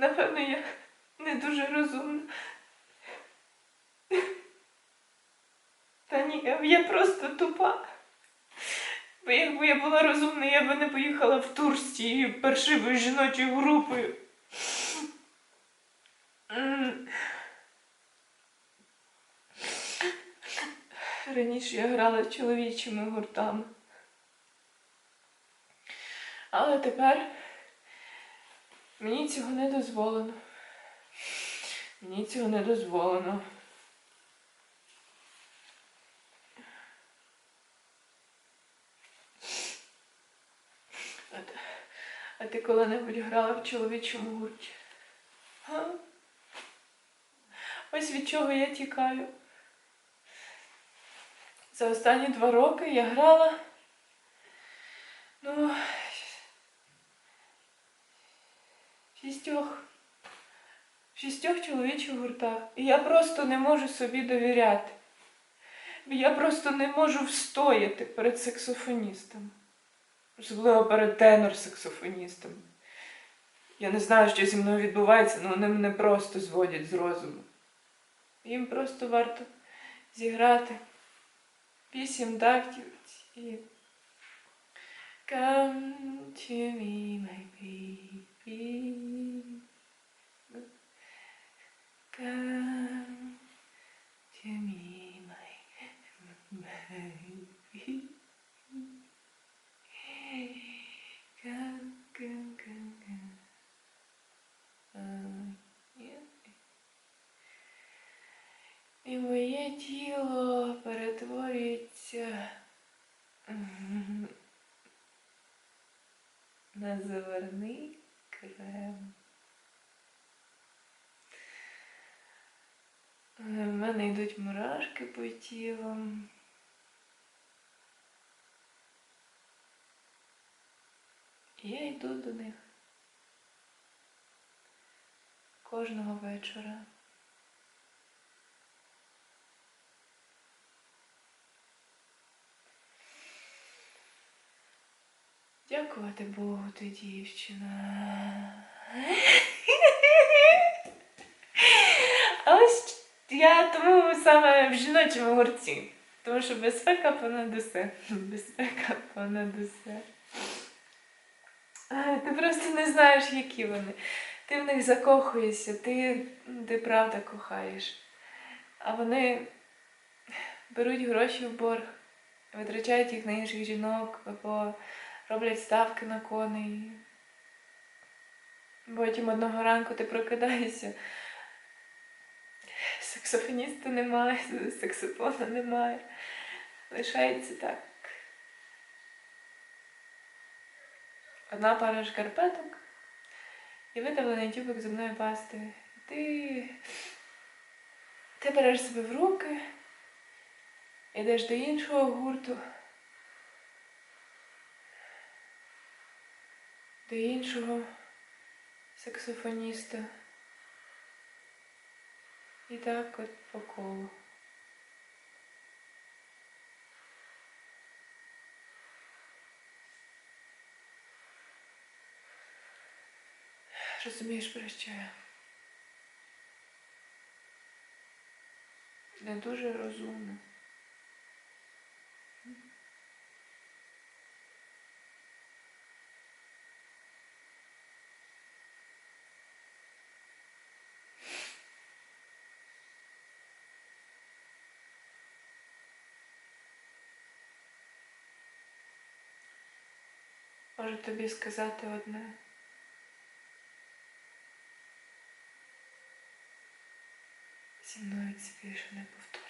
Напевно, я не дуже розумна. Та ні, я просто тупа. Бо якби я була розумна, я б не поїхала в тур з цією паршивою жіночою групою. Раніше я грала чоловічими гуртами. Але тепер мені цього не дозволено. Мені цього не дозволено. А ти, коли-небудь грала в чоловічому гурті? Га? Ось від чого я тікаю. За останні два роки я грала. Ну, в шістьох. Шістьох чоловічих гуртах. І я просто не можу собі довіряти. Я просто не можу встояти перед саксофоністом. Особливо перед тенор-саксофоністом. Я не знаю, що зі мною відбувається, але вони мене просто зводять з розуму. Їм просто варто зіграти вісім тактів і Come to me, my baby. Come to me, my baby. Come, come, come, come. Uh, yeah. І моє тіло перетворюється на заварний крем. У мене йдуть мурашки по тілу. І я йду до них кожного вечора. Дякувати Богу, ти дівчина. Ось я тому саме в жіночому гурті. Тому що безпека понад усе. Безпека понад усе. Ти просто не знаєш, які вони. Ти в них закохуєшся, ти, ти правда кохаєш. А вони беруть гроші в борг, витрачають їх на інших жінок або роблять ставки на коней. Потім одного ранку ти прокидаєшся. Саксофоніста немає, саксофона немає. Лишається так. Одна пара шкарпеток і видавлений тюбик зубної пасти. Ти, ти береш себе в руки, йдеш до іншого гурту. до іншого саксофоніста. І так от по колу. Розумієш, про що я? Не дуже розумно. Можу тобі сказати одне. Зі мною це більше не повториться.